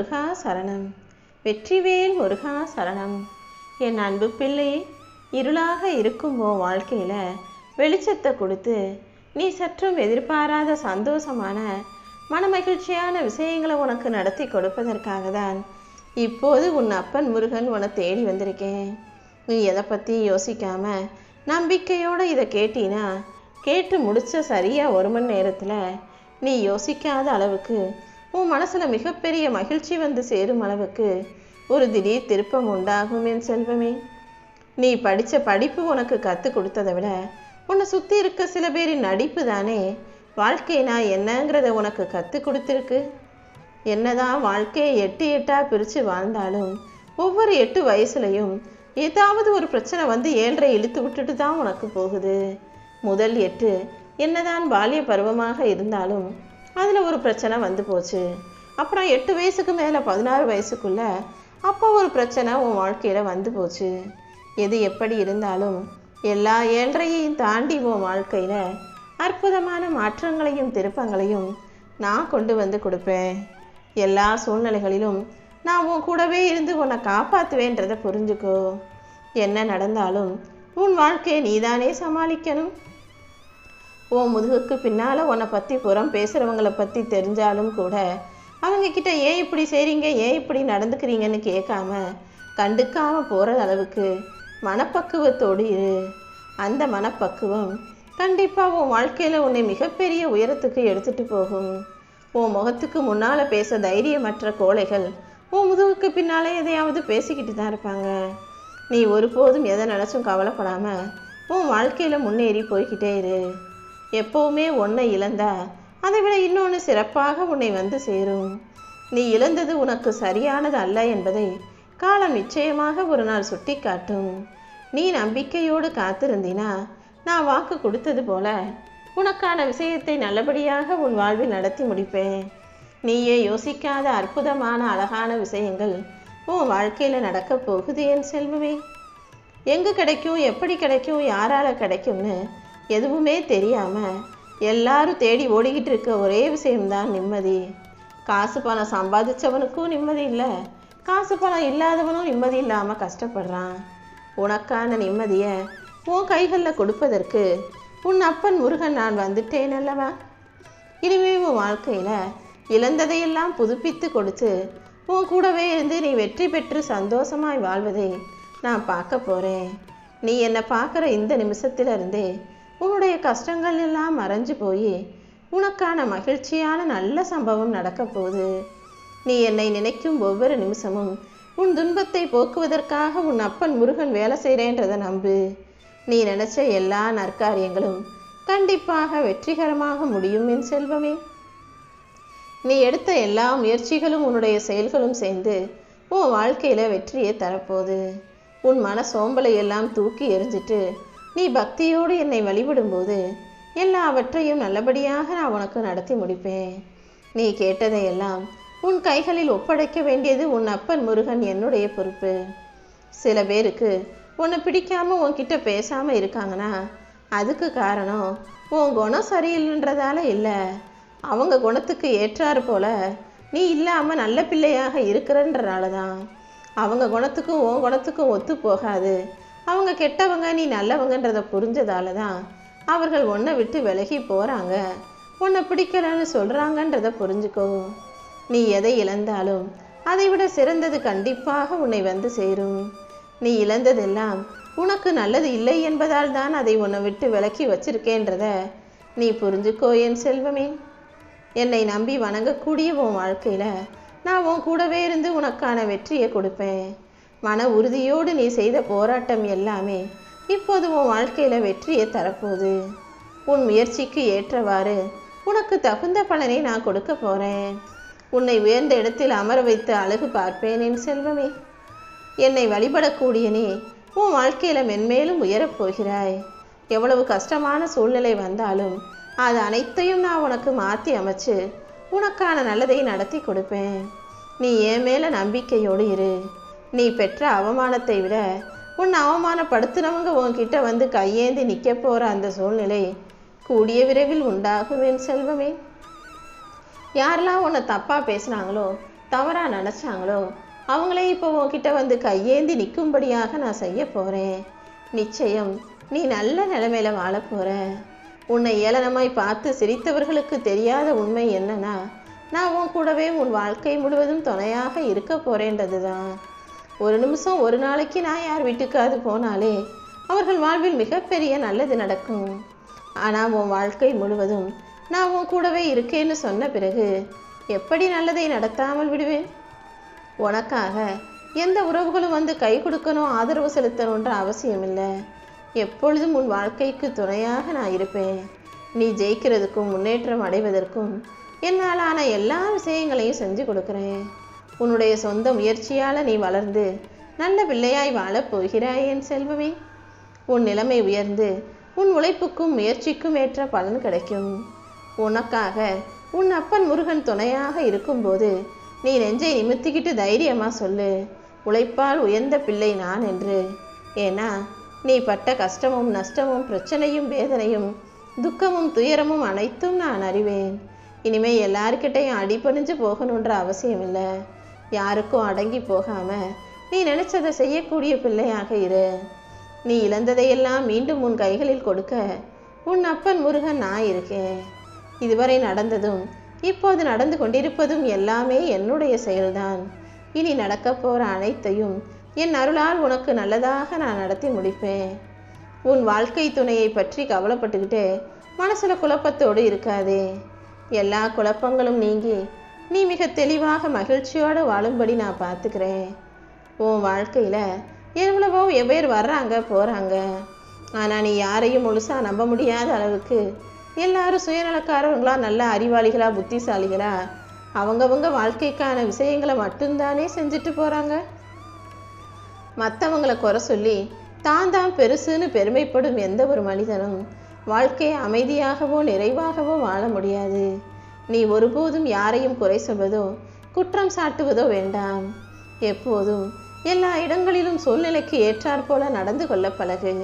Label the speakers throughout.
Speaker 1: முருகா சரணம். வெற்றிவேல் முருகா சரணம். என் அன்பு பிள்ளை இருளாக இருக்கும் உன் வாழ்க்கையில் வெளிச்சத்தை கொடுத்து நீ சற்றும் எதிர்பாராத சந்தோஷமான மனமகிழ்ச்சியான விஷயங்களை உனக்கு நடத்தி கொடுப்பதற்காக தான் இப்போது உன் அப்பன் முருகன் உன தேடி வந்திருக்கேன். நீ எதை பற்றி யோசிக்காம நம்பிக்கையோடு இதை கேட்டினா கேட்டு முடிச்ச சரியாக ஒரு மணி நேரத்தில் நீ யோசிக்காத அளவுக்கு உன் மனசில் மிகப்பெரிய மகிழ்ச்சி வந்து சேரும் அளவுக்கு ஒரு திடீர் திருப்பம் உண்டாகும் என் செல்வமே. நீ படித்த படிப்பு உனக்கு கற்றுக் கொடுத்ததை விட உன்னை சுற்றி இருக்க சில பேரின் நடிப்பு தானே. வாழ்க்கைனா என்னங்கிறத உனக்கு கற்றுக் கொடுத்துருக்கு. என்னதான் வாழ்க்கையை எட்டு எட்டாக பிரித்து வாழ்ந்தாலும் ஒவ்வொரு எட்டு வயசுலையும் ஏதாவது ஒரு பிரச்சனை வந்து ஏழரை இழுத்து விட்டுட்டு தான் உனக்கு போகுது. முதல் எட்டு என்னதான் பால்ய பருவமாக இருந்தாலும் அதில் ஒரு பிரச்சனை வந்து போச்சு. அப்புறம் எட்டு வயசுக்கு மேலே பதினாறு வயசுக்குள்ளே அப்போ ஒரு பிரச்சனை உன் வாழ்க்கையில் வந்து போச்சு. எது எப்படி இருந்தாலும் எல்லா ஏழ்றையையும் தாண்டி உன் வாழ்க்கையில் அற்புதமான மாற்றங்களையும் திருப்பங்களையும் நான் கொண்டு வந்து கொடுப்பேன். எல்லா சூழ்நிலைகளிலும் நான் உன் கூடவே இருந்து உன்னை காப்பாற்றுவேன்றதை புரிஞ்சுக்கோ. என்ன நடந்தாலும் உன் வாழ்க்கையை நீதானே சமாளிக்கணும். உன் முதுகுக்கு பின்னால் உன்னை பற்றி புறம் பேசுகிறவங்கள பற்றி தெரிஞ்சாலும் கூட அவங்க கிட்ட ஏன் இப்படி செய்கிறீங்க ஏன் இப்படி நடந்துக்கிறீங்கன்னு கேட்காம கண்டுக்காமல் போகிற அளவுக்கு மனப்பக்குவத்தோடு இரு. அந்த மனப்பக்குவம் கண்டிப்பாக உன் வாழ்க்கையில் உன்னை மிகப்பெரிய உயரத்துக்கு எடுத்துகிட்டு போகும். உன் முகத்துக்கு முன்னால் பேச தைரியமற்ற கோழைகள் உன் முதுகுக்கு பின்னாலே எதையாவது பேசிக்கிட்டு தான் இருப்பாங்க. நீ ஒருபோதும் எதை நினச்சும் கவலைப்படாமல் உன் வாழ்க்கையில் முன்னேறி போய்கிட்டே இரு. எப்போவுமே ஒன்றை இழந்தா அதை விட இன்னொன்று சிறப்பாக உன்னை வந்து சேரும். நீ இழந்தது உனக்கு சரியானது அல்ல என்பதை காலம் நிச்சயமாக ஒரு நாள் சுட்டி காட்டும் நீ நம்பிக்கையோடு காத்திருந்தினா நான் வாக்கு கொடுத்தது போல உனக்கான விஷயத்தை நல்லபடியாக உன் வாழ்வில் நடத்தி முடிப்பேன். நீயே யோசிக்காத அற்புதமான அழகான விஷயங்கள் உன் வாழ்க்கையில் நடக்கப் போகுது என் செல்வமே. எங்கே கிடைக்கும் எப்படி கிடைக்கும் யாரால் கிடைக்கும்னு எதுவுமே தெரியாமல் எல்லாரும் தேடி ஓடிக்கிட்டு இருக்க ஒரே விஷயம்தான் நிம்மதி. காசு பணம் சம்பாதிச்சவனுக்கும் நிம்மதி இல்லை. காசு பணம் இல்லாதவனும் நிம்மதி இல்லாமல் கஷ்டப்படுறான். உனக்கான நிம்மதியை உன் கைகளில் கொடுப்பதற்கு உன் அப்பன் முருகன் நான் வந்துட்டேன் அல்லவா? இனிமே உன் வாழ்க்கையில் இழந்ததையெல்லாம் புதுப்பித்து கொடுத்து உன் கூடவே இருந்து நீ வெற்றி பெற்று சந்தோஷமாய் வாழ்வதை நான் பார்க்க போகிறேன் நீ என்னை பார்க்குற இந்த நிமிஷத்திலிருந்தே உன்னுடைய கஷ்டங்கள் எல்லாம் மறைஞ்சு போய் உனக்கான மகிழ்ச்சியான நல்ல சம்பவம் நடக்க போகுது. நீ என்னை நினைக்கும் ஒவ்வொரு நிமிஷமும் உன் துன்பத்தை போக்குவதற்காக உன் அப்பன் முருகன் வேலை செய்கிறேன்றதை நம்பு. நீ நினைச்ச எல்லா நற்காரியங்களும் கண்டிப்பாக வெற்றிகரமாக முடியும் என் செல்வமே. நீ எடுத்த எல்லா முயற்சிகளும் உன்னுடைய செயல்களும் சேர்ந்து உன் வாழ்க்கையில் வெற்றியை தரப்போகுது. உன் மன சோம்பலை எல்லாம் தூக்கி எறிஞ்சிட்டு நீ பக்தியோடு என்னை வழிபடும்போது எல்லாவற்றையும் நல்லபடியாக நான் உனக்கு நடத்தி முடிப்பேன். நீ கேட்டதையெல்லாம் உன் கைகளில் ஒப்படைக்க வேண்டியது உன் அப்பன் முருகன் என்னுடைய பொறுப்பு. சில பேருக்கு உன்னை பிடிக்காம உன்கிட்ட பேசாமல் இருக்காங்கன்னா அதுக்கு காரணம் உன் குணம் சரியில்லைன்றதால இல்லை. அவங்க குணத்துக்கு ஏற்றாறு போல நீ இல்லாமல் நல்ல பிள்ளையாக இருக்கிறன்றனால தான் அவங்க குணத்துக்கும் உன் குணத்துக்கும் ஒத்து போகாது. அவங்க கெட்டவங்க நீ நல்லவங்கன்றதை புரிஞ்சதால தான் அவர்கள் உன்னை விட்டு விலகி போகிறாங்க உன்னை பிடிக்கலன்னு சொல்கிறாங்கன்றதை புரிஞ்சுக்கோ. நீ எதை இழந்தாலும் அதை விட சிறந்தது கண்டிப்பாக உன்னை வந்து சேரும். நீ இழந்ததெல்லாம் உனக்கு நல்லது இல்லை என்பதால் தான் அதை உன்னை விட்டு விலக்கி வச்சிருக்கேன்றத நீ புரிஞ்சுக்கோ என் செல்வமே. என்னை நம்பி வணங்கக்கூடிய உன் வாழ்க்கையில் நான் உன் கூடவே இருந்து உனக்கான வெற்றியை கொடுப்பேன். மன உறுதியோடு நீ செய்த போராட்டம் எல்லாமே இப்போது உன் வாழ்க்கையில் வெற்றியை தரப்போகுது. உன் முயற்சிக்கு ஏற்றவாறு உனக்கு தகுந்த பலனை நான் கொடுக்க போகிறேன் உன்னை உயர்ந்த இடத்தில் அமர வைத்து அழகு பார்ப்பேன் என் செல்வமே. என்னை வழிபடக்கூடிய நீ உன் வாழ்க்கையில் மென்மேலும் உயரப்போகிறாய் எவ்வளவு கஷ்டமான சூழ்நிலை வந்தாலும் அது அனைத்தையும் நான் உனக்கு மாற்றி அமைச்சு உனக்கான நல்லதை நடத்தி கொடுப்பேன். நீ என் மேலே நம்பிக்கையோடு இரு. நீ பெற்ற அவமானத்தை விட உன்னை அவமானப்படுத்தினவங்க உன்கிட்ட வந்து கையேந்தி நிற்க போகிற அந்த சூழ்நிலை கூடிய விரைவில் உண்டாகும் என் செல்வமே. யாரெல்லாம் உன்னை தப்பாக பேசுனாங்களோ தவறாக நினச்சாங்களோ அவங்களே இப்போ உன்கிட்ட வந்து கையேந்தி நிற்கும்படியாக நான் செய்ய போகிறேன் நிச்சயம் நீ நல்ல நிலைமையில் வாழப் போகிற உன்னை ஏளனமாய் பார்த்து சிரித்தவர்களுக்கு தெரியாத உண்மை என்னன்னா நான் உன் கூடவே உன் வாழ்க்கை முழுவதும் துணையாக இருக்க போறேன்றது தான் ஒரு நிமிஷம் ஒரு நாளைக்கு நான் யார் வீட்டுக்காவது போனாலே அவர்கள் வாழ்வில் மிகப்பெரிய நல்லது நடக்கும். ஆனால் உன் வாழ்க்கை முழுவதும் நான் உன் கூடவே இருக்கேன்னு சொன்ன பிறகு எப்படி நல்லதை நடத்தாமல் விடுவேன்? உனக்காக எந்த உறவுகளும் வந்து கை கொடுக்கணும் ஆதரவு செலுத்தணுன்ற அவசியம் இல்லை எப்பொழுதும் உன் வாழ்க்கைக்கு துணையாக நான் இருப்பேன். நீ ஜெயிக்கிறதுக்கும் முன்னேற்றம் அடைவதற்கும் என்னால் ஆன எல்லா விஷயங்களையும் செஞ்சு கொடுக்குறேன். உன்னுடைய சொந்த முயற்சியால் நீ வளர்ந்து நல்ல பிள்ளையாய் வாழப் போகிறாய் என் செல்வமே. உன் நிலைமை உயர்ந்து உன் உழைப்புக்கும் முயற்சிக்கும் ஏற்ற பலன் கிடைக்கும். உனக்காக உன் அப்பன் முருகன் துணையாக இருக்கும்போது நீ நெஞ்சை நிமித்திக்கிட்டு தைரியமாக சொல்லு. உழைப்பால் உயர்ந்த பிள்ளை நான் என்று. ஏன்னா நீ பட்ட கஷ்டமும் நஷ்டமும் பிரச்சனையும் வேதனையும் துக்கமும் துயரமும் அனைத்தும் நான் அறிவேன். இனிமே எல்லார்கிட்டையும் அடிபணிஞ்சு போகணுன்ற அவசியம் இல்லை யாருக்கும் அடங்கி போகாம நீ நினைச்சதை செய்யக்கூடிய பிள்ளையாக இரு. நீ இழந்ததையெல்லாம் மீண்டும் உன் கைகளில் கொடுக்க உன் அப்பன் முருகன் நான் இருக்கேன். இதுவரை நடந்ததும் இப்போது நடந்து கொண்டிருப்பதும் எல்லாமே என்னுடைய செயல்தான். இனி நடக்கப் போகிற அனைத்தையும் என் அருளால் உனக்கு நல்லதாக நான் நடத்தி முடிப்பேன். உன் வாழ்க்கை துணையை பற்றி கவலைப்பட்டுக்கிட்டு மனசில் குழப்பத்தோடு இருக்காதே. எல்லா குழப்பங்களும் நீங்கி நீ மிக தெளிவாக மகிழ்ச்சியோடு வாழும்படி நான் பார்த்துக்கிறேன். உன் வாழ்க்கையில் எவ்வளவோ எவ்வேர் வர்றாங்க போகிறாங்க ஆனால் நீ யாரையும் முழுசாக நம்ப முடியாத அளவுக்கு எல்லாரும் சுயநலக்காரவங்களா நல்ல அறிவாளிகளா புத்திசாலிகளா அவங்கவங்க வாழ்க்கைக்கான விஷயங்களை மட்டும்தானே செஞ்சுட்டு போகிறாங்க மற்றவங்களை குறை சொல்லி தான் தான் பெருசுன்னு பெருமைப்படும் எந்த ஒரு மனிதனும் வாழ்க்கையை அமைதியாகவோ நிறைவாகவோ வாழ முடியாது. நீ ஒருபோதும் யாரையும் குறை சொல்வதோ குற்றம் சாட்டுவதோ வேண்டாம். எப்போதும் எல்லா இடங்களிலும் சூழ்நிலைக்கு ஏற்றாற் போல நடந்து கொள்ள பழகு.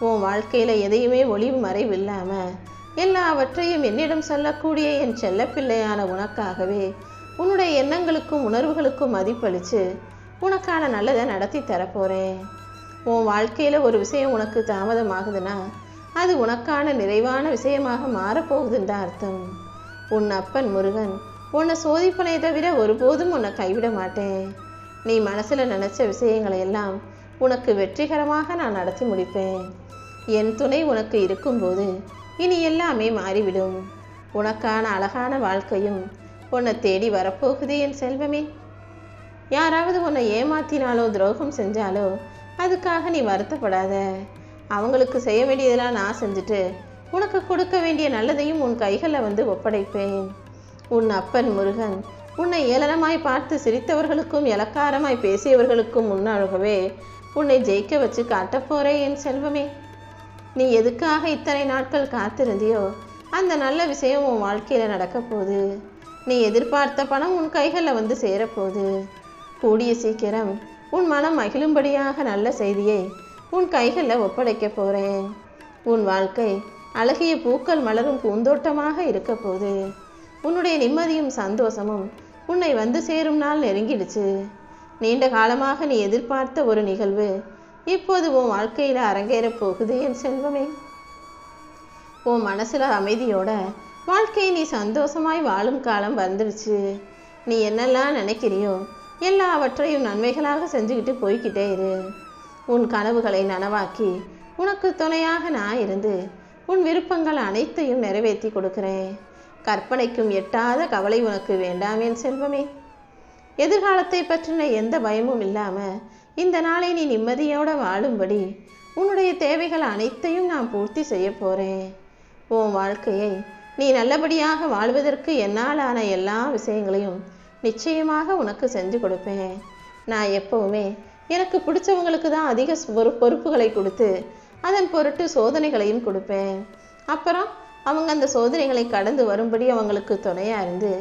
Speaker 1: உன் வாழ்க்கையில் எதையுமே ஒளிவு மறைவில்லாமல் எல்லாவற்றையும் என்னிடம் சொல்லக்கூடிய என் செல்லப்பிள்ளையான உனக்காகவே உன்னுடைய எண்ணங்களுக்கும் உணர்வுகளுக்கும் மதிப்பளித்து உனக்கான நல்லதை நடத்தி தரப்போகிறேன் உன் வாழ்க்கையில் ஒரு விஷயம் உனக்கு தாமதமாகுதுன்னா அது உனக்கான நிறைவான விஷயமாக மாறப்போகுதுன்னு தான் அர்த்தம். உன் அப்பன் முருகன் உன்னை சோதிப்பனை தவிர ஒருபோதும் உன்னை கைவிட மாட்டேன். நீ மனசில் நினச்ச விஷயங்களை எல்லாம் உனக்கு வெற்றிகரமாக நான் நடத்தி முடிப்பேன். என் துணை உனக்கு இருக்கும்போது இனி எல்லாமே மாறிவிடும். உனக்கான அழகான வாழ்க்கையும் உன்னை தேடி வரப்போகுது என் செல்வமே. யாராவது உன்னை ஏமாத்தினாலோ துரோகம் செஞ்சாலோ அதுக்காக நீ வருத்தப்படாத. அவங்களுக்கு செய்ய வேண்டியதெல்லாம் நான் செஞ்சுட்டு உனக்கு கொடுக்க வேண்டிய நல்லதையும் உன் கைகளில் வந்து ஒப்படைப்பேன். உன் அப்பன் முருகன் உன்னை ஏளனமாய் பார்த்து சிரித்தவர்களுக்கும் இலக்காரமாய் பேசியவர்களுக்கும் முன்னாகவே உன்னை ஜெயிக்க வச்சு காட்டப் போறேன் என் செல்வமே. நீ எதுக்காக இத்தனை நாட்கள் காத்திருந்தியோ அந்த நல்ல விஷயம் உன் வாழ்க்கையில் நடக்க போகுது. நீ எதிர்பார்த்த பணம் உன் கைகளில் வந்து சேரப்போகுது. கூடிய சீக்கிரம் உன் மனம் மகிழும்படியாக நல்ல செய்தியை உன் கைகளில் ஒப்படைக்க போகிறேன் உன் வாழ்க்கை அழகிய பூக்கள் மலரும் பூந்தோட்டமாக இருக்கப்போகுது. உன்னுடைய நிம்மதியும் சந்தோஷமும் உன்னை வந்து சேரும் நாள் நெருங்கிடுச்சு. நீண்ட காலமாக நீ எதிர்பார்த்த ஒரு நிகழ்வு இப்போது உன் வாழ்க்கையில் அரங்கேறப் போகுது என் செல்வமே. உன் மனசில் அமைதியோட வாழ்க்கையை நீ சந்தோஷமாய் வாழும் காலம் வந்துடுச்சு. நீ என்னெல்லாம் நினைக்கிறியோ எல்லாவற்றையும் நன்மைகளாக செஞ்சுக்கிட்டு போய்க்கிட்டே இரு. உன் கனவுகளை நனவாக்கி உனக்கு துணையாக நான் இருந்து உன் விருப்பங்கள் அனைத்தையும் நிறைவேற்றி கொடுக்கிறேன். கற்பனைக்கும் எட்டாத கவலை உனக்கு வேண்டாமேன் செல்வமே. எதிர்காலத்தை பற்றின எந்த பயமும் இல்லாமல் இந்த நாளை நீ நிம்மதியோடு வாழும்படி உன்னுடைய தேவைகள் அனைத்தையும் நான் பூர்த்தி செய்ய போகிறேன் உன் வாழ்க்கையை நீ நல்லபடியாக வாழ்வதற்கு என்னால் ஆன எல்லா விஷயங்களையும் நிச்சயமாக உனக்கு செஞ்சு கொடுப்பேன். நான் எப்பவுமே எனக்கு பிடிச்சவங்களுக்கு தான் அதிக பொறுப்புகளை கொடுத்து அதன் பொருட்டு சோதனைகளையும் கொடுப்பேன். அப்புறம் அவங்க அந்த சோதனைகளை கடந்து வரும்படி அவங்களுக்கு துணையாக இருந்து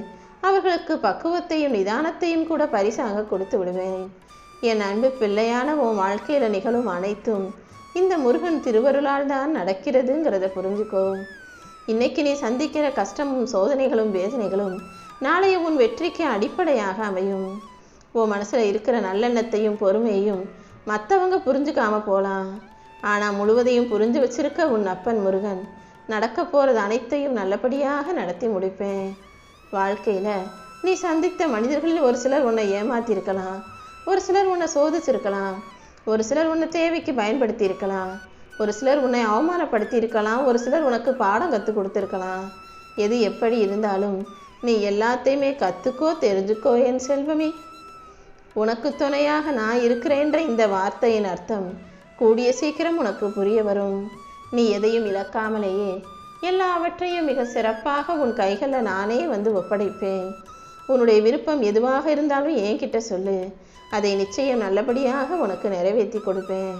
Speaker 1: அவர்களுக்கு பக்குவத்தையும் நிதானத்தையும் கூட பரிசாக கொடுத்து விடுவேன். என் அன்பு பிள்ளையான உன் வாழ்க்கையில் நிகழும் அனைத்தும் இந்த முருகன் திருவருளால் தான் நடக்கிறதுங்கிறத புரிஞ்சுக்கோ. இன்னைக்கு நீ சந்திக்கிற கஷ்டமும் சோதனைகளும் வேதனைகளும் நாளைய உன் வெற்றிக்கு அடிப்படையாக அமையும். உன் மனசில் இருக்கிற நல்லெண்ணத்தையும் பொறுமையையும் மற்றவங்க புரிஞ்சுக்காம போகலாம் ஆனால் முழுவதையும் புரிஞ்சு வச்சிருக்க உன் அப்பன் முருகன் நடக்க போகிறது அனைத்தையும் நல்லபடியாக நடத்தி முடிப்பேன். வாழ்க்கையில் நீ சந்தித்த மனிதர்களில் ஒரு சிலர் உன்னை ஏமாத்தியிருக்கலாம் ஒரு சிலர் உன்னை சோதிச்சிருக்கலாம் ஒரு சிலர் உன்னை தேவைக்கு பயன்படுத்தி இருக்கலாம் ஒரு சிலர் உன்னை அவமானப்படுத்தி இருக்கலாம் ஒரு சிலர் உனக்கு பாடம் கற்றுக் கொடுத்துருக்கலாம். எது எப்படி இருந்தாலும் நீ எல்லாத்தையுமே கற்றுக்கோ தெரிஞ்சுக்கோ என் செல்வமே. உனக்கு துணையாக நான் இருக்கிறேன்ற இந்த வார்த்தையின் அர்த்தம் கூடிய சீக்கிரம் உனக்கு புரிய வரும். நீ எதையும் இழக்காமலேயே எல்லாவற்றையும் மிக சிறப்பாக உன் கைகளில் நானே வந்து ஒப்படைப்பேன். உன்னுடைய விருப்பம் எதுவாக இருந்தாலும் என்கிட்ட சொல்லு. அதை நிச்சயம் நல்லபடியாக உனக்கு நிறைவேற்றி கொடுப்பேன்.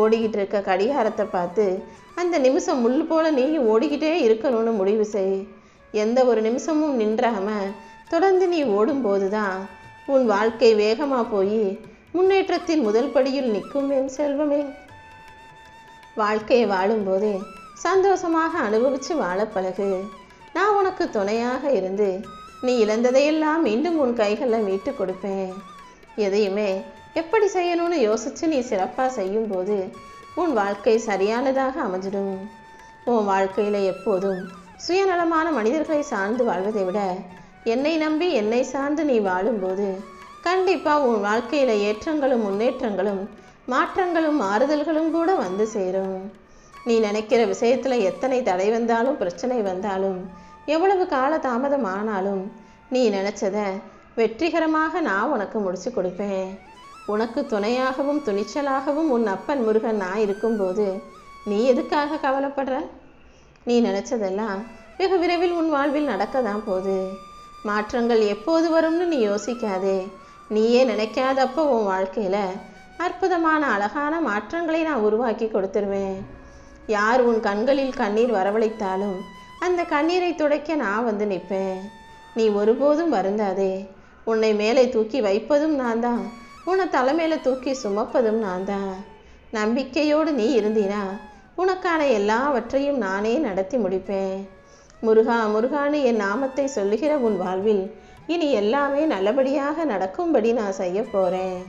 Speaker 1: ஓடிக்கிட்டு இருக்க கடிகாரத்தை பார்த்து அந்த நிமிஷம் முள் போல நீயும் ஓடிக்கிட்டே இருக்கணும்னு முடிவு செய். எந்த ஒரு நிமிஷமும் நின்றாம தொடர்ந்து நீ ஓடும்போது தான் உன் வாழ்க்கை வேகமாக போய் முன்னேற்றத்தின் முதல் படியில் நிற்கும் என் செல்வமே. வாழ்க்கையை வாழும்போது சந்தோஷமாக அனுபவித்து வாழ பழகு. நான் உனக்கு துணையாக இருந்து நீ இழந்ததையெல்லாம் மீண்டும் உன் கைகளில் மீட்டு கொடுப்பேன். எதையுமே எப்படி செய்யணும்னு யோசித்து நீ சிறப்பாக செய்யும்போது உன் வாழ்க்கை சரியானதாக அமைஞ்சிடும். உன் வாழ்க்கையில் எப்போதும் சுயநலமான மனிதர்களை சார்ந்து வாழ்வதை விட என்னை நம்பி என்னை சார்ந்து நீ வாழும்போது கண்டிப்பாக உன் வாழ்க்கையில் ஏற்றங்களும் முன்னேற்றங்களும் மாற்றங்களும் மாறுதல்களும் கூட வந்து சேரும். நீ நினைக்கிற விஷயத்தில் எத்தனை தடை வந்தாலும் பிரச்சனை வந்தாலும் எவ்வளவு கால தாமதம் ஆனாலும் நீ நினச்சத வெற்றிகரமாக நான் உனக்கு முடிச்சு கொடுப்பேன். உனக்கு துணையாகவும் துணிச்சலாகவும் உன் அப்பன் முருகன் நான் இருக்கும்போது நீ எதுக்காக கவலைப்படுற? நீ நினச்சதெல்லாம் வெகு விரைவில் உன் வாழ்வில் நடக்க தான் போகுது. மாற்றங்கள் எப்போது வரும்னு நீ யோசிக்காதே. நீயே நினைக்காதப்போ உன் வாழ்க்கையில் அற்புதமான அழகான மாற்றங்களை நான் உருவாக்கி கொடுத்துருவேன். யார் உன் கண்களில் கண்ணீர் வரவழைத்தாலும் அந்த கண்ணீரை துடைக்க நான் வந்து நிற்பேன். நீ ஒருபோதும் வருந்தாதே. உன்னை மேலே தூக்கி வைப்பதும் நான் தான் உன்னை தலைமையில தூக்கி சுமப்பதும் நான் தான் நம்பிக்கையோடு நீ இருந்தினா உனக்கான எல்லாவற்றையும் நானே நடத்தி முடிப்பேன். முருகா முருகான்னு என் நாமத்தை சொல்லுகிற உன் வாழ்வில் இனி எல்லாமே நல்லபடியாக நடக்கும்படி நான் செய்ய போகிறேன்